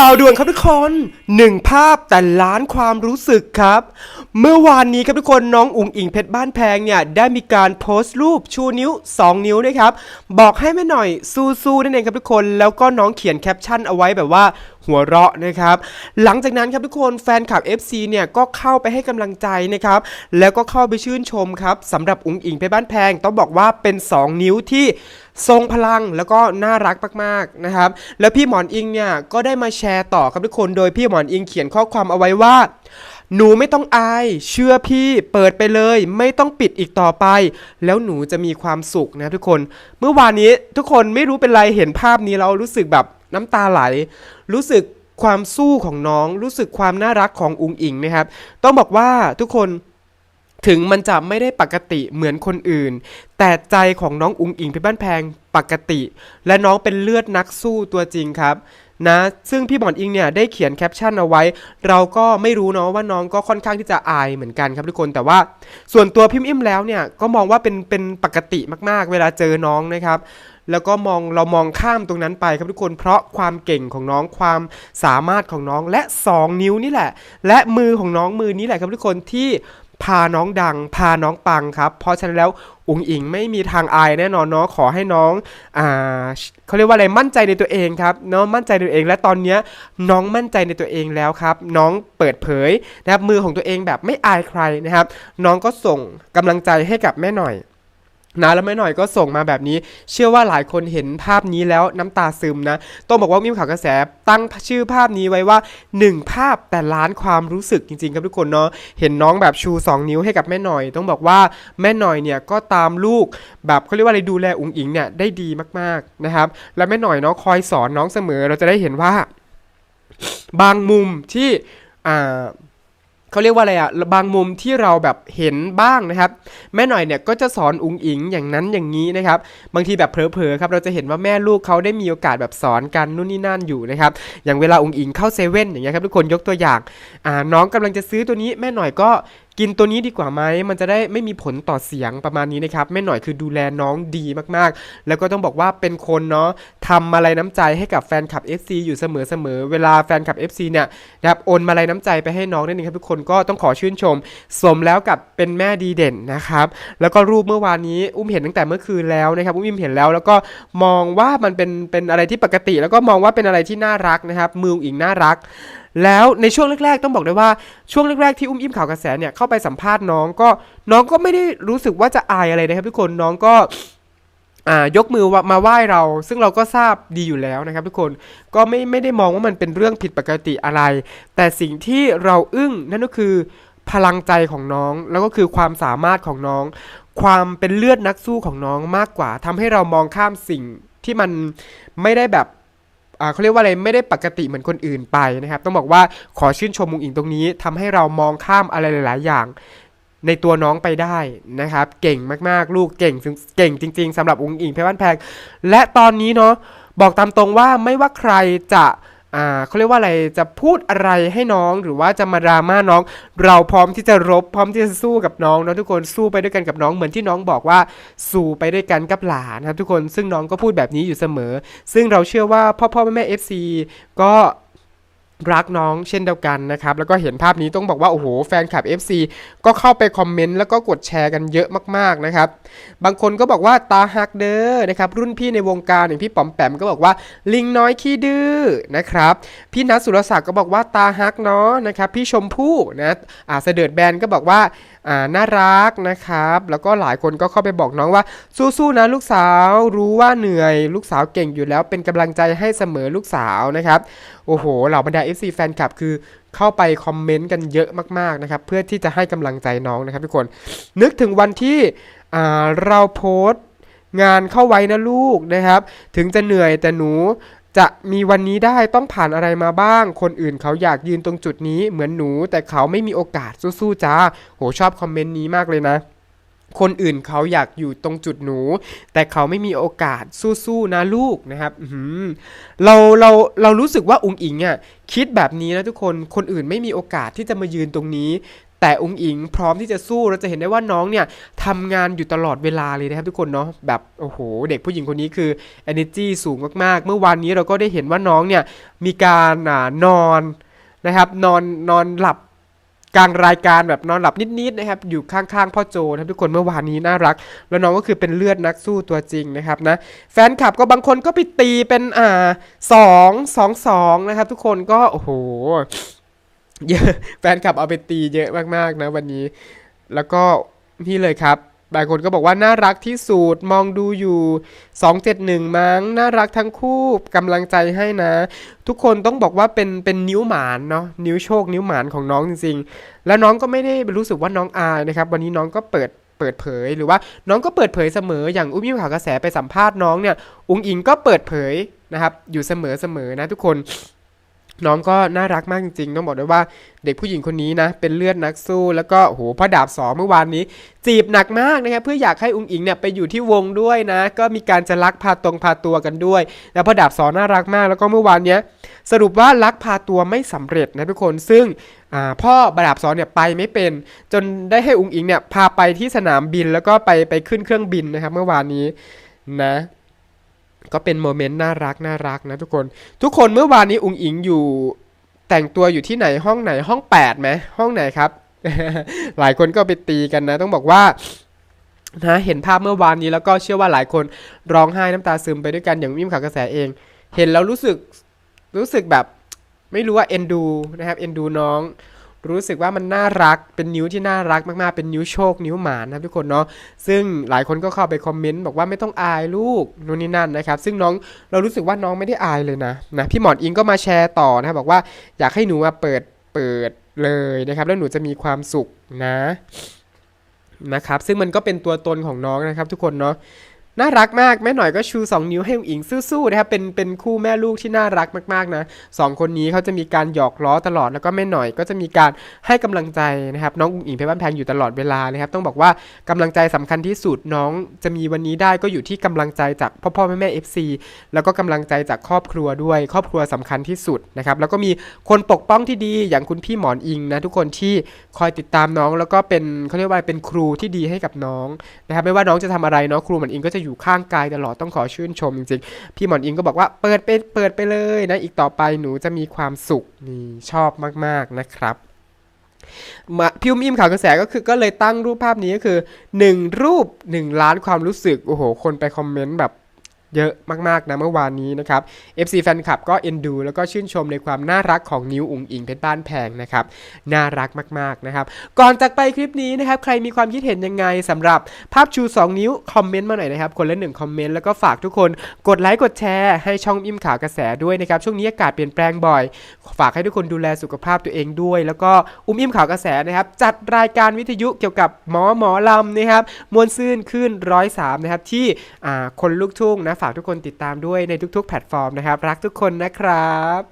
ข่าวด่วนครับทุกคนหนึ่งภาพแต่ล้านความรู้สึกครับ เมื่อวานนี้ครับทุกคนน้องอุ๋งอิงเพชรบ้านแพงเนี่ยได้มีการโพสต์รูปชูนิ้ว 2 นิ้วนะครับ บอกให้แม่หน่อยสู้ๆนั่นเองครับทุกคน แล้วก็น้องเขียนแคปชั่นเอาไว้แบบว่า หัวเราะนะครับ หลังจากนั้นครับทุกคนแฟนคลับ FC เนี่ยก็เข้าไปให้กำลังใจนะครับ แล้วก็เข้าไปชื่นชมครับสำหรับอุ๋งอิงเพชรบ้านแพง ต้องบอกว่าเป็น 2 นิ้วที่ทรงพลังแล้วก็น่ารักมากๆนะครับ แล้วพี่หมอนอิงเนี่ยก็ได้มาแชร์ต่อครับทุกคน โดยพี่หมอนอิงเขียนข้อความเอาไว้ว่า หนูไม่ต้องอาย เชื่อพี่เปิดไปเลย ไม่ต้องปิดอีกต่อไป แล้วหนูจะมีความสุขนะทุกคน เมื่อวานนี้ทุกคนไม่รู้เป็นไรเห็นภาพนี้เรารู้สึกแบบ น้ำตาไหล รู้สึกความสู้ของน้อง รู้สึกความน่ารักของอุงอิงนะครับ ต้องบอกว่าทุกคนถึงมันจะไม่ได้ปกติเหมือนคนอื่น แต่ใจของน้องอุงอิงเพชรบ้านแพงปกติ และน้องเป็นเลือดนักสู้ตัวจริงครับนะซึ่งพี่หมอนอิงเนี่ยได้เขียนแคปชั่นเอาไว้ เราก็ไม่รู้เนาะว่าน้องก็ค่อนข้างที่จะอายเหมือนกันครับทุกคนแต่ว่าส่วนตัวพิมพ์อิมแล้วเนี่ยก็มองว่าเป็นเป็นปกติมากๆ เวลาเจอน้องนะครับ แล้วก็มองเรามองข้ามตรงนั้นไปครับทุกคนเพราะความเก่งของน้องความสามารถของน้องและ 2 นิ้วนี่แหละ และมือของน้องมือนี้แหละครับทุกคนที่พาน้องดัง พาน้องปังครับ เพราะฉะนั้นแล้วอุ๋งอิงไม่มีทางอายแน่นอนเนาะขอให้น้องอ่าเขาเรียกว่าอะไรมั่นใจในตัวเองครับเนาะมั่นใจในตัวเองและตอนเนี้ยน้องมั่นใจในตัวเองแล้วครับ น้องเปิดเผยนะครับมือของตัวเองแบบไม่อายใครนะครับ น้องก็ส่งกำลังใจให้กับแม่หน่อย นะแล้วแม่หน่อยก็ส่งมาแบบนี้ เชื่อว่าหลายคนเห็นภาพนี้แล้วน้ำตาซึมนะต้องบอกว่ามิวข่าวกระแสตั้งชื่อภาพนี้ไว้ว่า 1 ภาพแต่ล้านความรู้สึกจริงๆครับทุกคนเนาะเห็นน้องแบบชู 2 นิ้วให้กับแม่หน่อย ต้องบอกว่าแม่หน่อยเนี่ยก็ตามลูก แบบเขาเรียกว่าอะไรดูแลอุ๋งอิงเนี่ยได้ดีมากๆนะครับและแม่หน่อยเนาะคอยสอนน้องเสมอเราจะได้เห็นว่า บางมุมที่อ่า เขาเรียกว่าอะไรอะบางมุมที่เราแบบเห็นบ้างนะครับ แม่หน่อยเนี่ยก็จะสอนอุงอิงอย่างนั้นอย่างนี้นะครับ บางทีแบบเผลอๆครับเราจะเห็นว่าแม่ลูกเขาได้มีโอกาสแบบสอนกันนู่นนี่นั่นอยู่นะครับ อย่างเวลาอุงอิงเข้าเซเว่นอย่างเงี้ยครับทุกคนยกตัวอย่างอ่าน้องกำลังจะซื้อตัวนี้แม่หน่อยก็ กินตัวนี้ดีกว่าไหมมันจะได้ไม่มีผลต่อเสียงประมาณนี้นะครับแม่หน่อยคือดูแลน้องดีมากๆ แล้วก็ต้องบอกว่าเป็นคนเนาะทำมาลัยน้ำใจให้กับแฟนคลับ FC อยู่เสมอๆเวลาแฟนคลับ FC เนี่ยนะครับโอนมาลัยน้ำใจไปให้น้องนั่นเองครับทุกคนก็ต้องขอชื่นชม สมแล้วกับเป็นแม่ดีเด่นนะครับแล้วก็รูปเมื่อวานนี้อุ้มเห็นตั้งแต่เมื่อคืนแล้วนะครับอุ้มเห็นแล้วแล้วก็มองว่ามันเป็นเป็นอะไรที่ปกติ แล้วก็มองว่าเป็นอะไรที่น่ารักนะครับมืออุ๋งอิงน่ารัก แล้วในช่วงแรกๆ ต้องบอกได้ว่าช่วงแรกๆที่อุ้มอิ่มข่าวกระแสเนี่ยเข้าไปสัมภาษณ์น้องก็น้องก็ไม่ได้รู้สึกว่าจะอายอะไรนะครับทุกคนน้องก็ยกมือมาไหว้เรา ซึ่งเราก็ทราบดีอยู่แล้วนะครับทุกคนก็ไม่ไม่ได้มองว่ามันเป็นเรื่องผิดปกติอะไร แต่สิ่งที่เราอึ้งนั่นก็คือพลังใจของน้อง แล้วก็คือความสามารถของน้อง ความเป็นเลือดนักสู้ของน้องมากกว่าทำให้เรามองข้ามสิ่งที่มันไม่ได้แบบ เขาเรียกว่าอะไรไม่ได้ปกติเหมือนคนอื่นไปนะครับ ต้องบอกว่าขอชื่นชมมุงอิงตรงนี้ทำให้เรามองข้ามอะไรหลาย ๆ อย่างในตัวน้องไปได้นะครับ เก่งมากๆ ลูกเก่งเก่งจริง ๆสำหรับอุงอิงเพชรบ้านแพง และตอนนี้เนาะบอกตามตรงว่าไม่ว่าใครจะ อ่าเขาเรียกว่าอะไรจะพูดอะไรให้น้องหรือว่าจะมาดราม่าน้อง เราพร้อมที่จะรบพร้อมที่จะสู้กับน้องเนาะทุกคนสู้ไปด้วยกันกับน้องเหมือนที่น้องบอกว่าสู้ไปด้วยกันกับหลานนะครับทุกคนซึ่งน้องก็พูดแบบนี้อยู่เสมอ ซึ่งเราเชื่อว่าพ่อพ่อแม่แม่ FC ก็ รักน้องเช่นเดียวกันนะครับ แล้วก็เห็นภาพนี้ต้องบอกว่า โอ้โห แฟนคลับ FC ก็เข้าไปคอมเมนต์แล้วก็กดแชร์กันเยอะมากๆนะครับ บางคนก็บอกว่าตาฮักเด้อนะครับ รุ่นพี่ในวงการอย่างพี่ป๋อมแปมก็บอกว่าลิงน้อยขี้ดื้อนะครับ พี่นัทสุรศักดิ์ก็บอกว่าตาฮักเนาะนะครับ พี่ชมพู่นะอ่าเสดิร์ดแบนก็บอกว่า น่ารักนะครับ แล้วก็หลายคนก็เข้าไปบอกน้องว่า สู้ๆนะลูกสาวรู้ว่าเหนื่อย ลูกสาวเก่งอยู่แล้วเป็นกำลังใจให้เสมอลูกสาวนะครับโอ้โหเหล่าบรรดา FC แฟนคลับคือเข้าไปคอมเมนต์กันเยอะมากๆนะครับเพื่อที่จะให้กำลังใจน้องนะครับทุกคนนึกถึงวันที่เราโพสต์งานเข้าไว้นะลูกนะครับ ถึงจะเหนื่อยแต่หนู จะมีวันนี้ได้ต้องผ่านอะไรมาบ้าง คนอื่นเขาอยากยืนตรงจุดนี้เหมือนหนู แต่เขาไม่มีโอกาสสู้ๆจ้า โหชอบคอมเมนต์นี้มากเลยนะคนอื่นเขาอยากอยู่ตรงจุดหนู แต่เขาไม่มีโอกาสสู้ๆนะลูกนะครับเราเราเรารู้สึกว่าอุงอิงอะคิดแบบนี้นะทุกคนคนอื่นไม่มีโอกาสที่จะมายืนตรงนี้ แต่องค์อิงพร้อมที่จะสู้เราจะเห็นได้ว่าน้องเนี่ยทำงานอยู่ตลอดเวลาเลยนะครับทุกคนเนาะแบบโอ้โห เด็กผู้หญิงคนนี้คือ energy สูงมากๆ เมื่อวานนี้เราก็ได้เห็นว่าน้องเนี่ยมีการอ่านอนนะครับนอนนอนหลับกลางรายการแบบนอนหลับนิดๆนะครับอยู่ข้างๆพ่อโจนะครับทุกคนเมื่อวานนี้น่ารัก แล้วน้องก็คือเป็นเลือดนักสู้ตัวจริงนะครับนะแฟนคลับก็บางคนก็ไปตีเป็นอ่าสองสองสองนะครับทุกคนก็โอ้โห เยอะแฟนคลับเอาไปตีเยอะมากๆนะวันนี้ แล้วก็นี่เลยครับบางคนก็บอกว่าน่ารักที่สุดมองดูอยู่ 271 มั้ง น่ารักทั้งคู่กำลังใจให้นะ ทุกคนต้องบอกว่าเป็นเป็นนิ้วหมานเนาะนิ้วโชคนิ้วหมานของน้องจริงๆ แล้วน้องก็ไม่ได้รู้สึกว่าน้องอายนะครับ วันนี้น้องก็เปิดเปิดเผยหรือว่าน้องก็เปิดเผยเสมออย่างอุ้มยิ้มข่าวกระแสไปสัมภาษณ์น้องเนี่ย อุ้งอิงก็เปิดเผยนะครับอยู่เสมอเสมอนะทุกคน น้องก็น่ารักมากจริงๆ ต้องบอกด้วยว่าเด็กผู้หญิงคนนี้นะ เป็นเลือดนักสู้ แล้วก็โหพ่อดาบสองเมื่อวานนี้ จีบหนักมากนะครับเพื่ออยากให้อุ้งอิงเนี่ยไปอยู่ที่วงด้วยนะ ก็มีการจะลักพาตรงพาตัวกันด้วย แล้วพ่อดาบสองน่ารักมาก แล้วก็เมื่อวานเนี้ยสรุปว่าลักพาตัวไม่สำเร็จนะทุกคนซึ่งอ่าพ่อบดาบสองเนี่ยไปไม่เป็น จนได้ให้อุ้งอิงเนี่ยพาไปที่สนามบินแล้วก็ไปไปขึ้นเครื่องบินนะครับเมื่อวานนี้นะ ก็เป็นโมเมนต์น่ารักน่ารักนะทุกคน ทุกคนเมื่อวานนี้อุงอิงอยู่แต่งตัวอยู่ที่ไหนห้องไหนห้อง8ไหมห้องไหนครับ หลายคนก็ไปตีกันนะ ต้องบอกว่านะเห็นภาพเมื่อวานนี้แล้วก็เชื่อว่าหลายคนร้องไห้น้ำตาซึมไปด้วยกันอย่างมิมข่าวกระแสเอง เห็นแล้วรู้สึกรู้สึกแบบไม่รู้ว่าเอ็นดูนะครับเอ็นดูน้อง รู้สึกว่ามันน่ารักเป็นนิ้วที่น่ารักมากๆเป็นนิ้วโชคนิ้วหมานะครับทุกคนเนาะซึ่งหลายคนก็เข้าไปคอมเมนต์บอกว่าไม่ต้องอายลูกนู่นนี่นั่นนะครับ ซึ่งน้องเรารู้สึกว่าน้องไม่ได้อายเลยนะนะพี่หมอนอิงก็มาแชร์ต่อนะครับบอกว่าอยากให้หนูมาเปิดเปิดเลยนะครับ แล้วหนูจะมีความสุขนะนะครับ ซึ่งมันก็เป็นตัวตนของน้องนะครับ ทุกคนเนาะ น่ารักมากแม่หน่อยก็ชู 2 นิ้วให้อุ๋งอิงสู้ๆนะครับเป็นเป็นคู่แม่ลูกที่น่ารักมากๆนะสองคนนี้เขาจะมีการหยอกล้อตลอดแล้วก็แม่หน่อยก็จะมีการให้กำลังใจนะครับน้องอุ๋งอิงเพชรบ้านแพงอยู่ตลอดเวลานะครับต้องบอกว่ากำลังใจสำคัญที่สุดน้องจะมีวันนี้ได้ก็อยู่ที่กำลังใจจากพ่อพ่อแม่แม่เอฟซีแล้วก็กำลังใจจากครอบครัวด้วย ครอบครัวสำคัญที่สุดนะครับแล้วก็มีคนปกป้องที่ดีอย่างคุณพี่หมอนอิงนะทุกคนที่คอยติดตามน้องแล้วก็เป็นเขาเรียกว่าเป็นครูที่ดีให้กับน้องนะครับไม่ว่าน้องจะทำอะไรเนาะครูหมอนอิงก็จะอยู่ข้างกายตลอดต้องขอชื่นชมจริงๆ พี่หมอนอิงก็บอกว่าเปิดไปเปิดไปเลยนะอีกต่อไปหนูจะมีความสุขนี่ชอบมากๆนะครับมาพิมพ์อิ่มข่าวกระแสก็คือก็เลยตั้งรูปภาพนี้ก็คือ 1 รูป 1 ล้านความรู้สึก โอ้โห คนไปคอมเมนต์แบบ เยอะมากๆนะเมื่อวานนี้นะครับ FC แฟนคลับก็เอ็นดู แล้วก็ชื่นชมในความน่ารักของนิ้วอุ๋งอิงเพชรบ้านแพงนะครับ น่ารักมากๆนะครับ ก่อนจากไปคลิปนี้นะครับ ใครมีความคิดเห็นยังไงสำหรับภาพชู 2 นิ้ว คอมเมนต์มาหน่อยนะครับ คนละหนึ่งคอมเมนต์แล้วก็ฝากทุกคนกดไลค์กดแชร์ให้ช่องอิ่มข่าวกระแสด้วยนะครับ ช่วงนี้อากาศเปลี่ยนแปลงบ่อย ฝากให้ทุกคนดูแลสุขภาพตัวเองด้วย แล้วก็อุ้มอิ่มข่าวกระแสนะครับจัดรายการวิทยุเกี่ยวกับหมอหมอลำนะครับมวลซื่นขึ้นร้อยสามนะครับที่คนลูกทุ่งนะฝากทุกคนติดตามด้วยในทุกๆ แพลตฟอร์มนะครับ รักทุกคนนะครับ